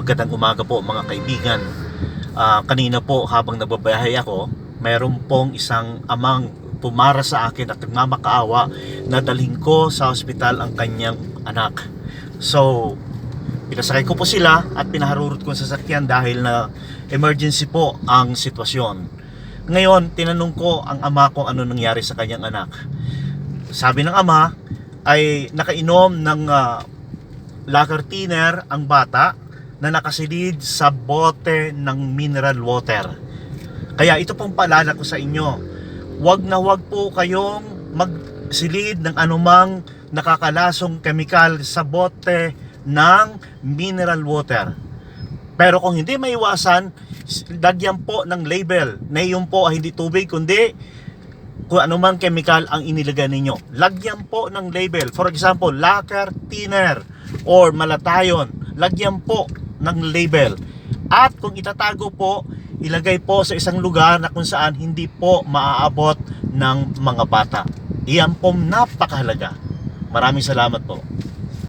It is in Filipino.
Magandang umaga po mga kaibigan. Ah, kanina po habang nagbabayahe ako, mayroon pong isang amang pumara sa akin at nagmamakaawa na dalhin ko sa ospital ang kanyang anak. So, pinasakay ko po sila at pinaharurot ko sa sasakyan dahil na emergency po ang sitwasyon. Ngayon, tinanong ko ang ama kung ano nangyari sa kanyang anak. Sabi ng ama ay nakainom ng ah, locker thinner ang bata na nakasilid sa bote ng mineral water. Kaya ito pong paalala ko sa inyo, wag na wag po kayong magsilid ng anumang nakakalasong kemikal sa bote ng mineral water. Pero kung hindi maiwasan, lagyan po ng label na yun po ay hindi tubig kundi kung anumang chemical ang inilagay ninyo. Lagyan po ng label. For example, lacquer thinner or malatayon. Lagyan po ng label. At kung itatago po, ilagay po sa isang lugar na kung saan hindi po maaabot ng mga bata. Iyan po napakahalaga. Maraming salamat po.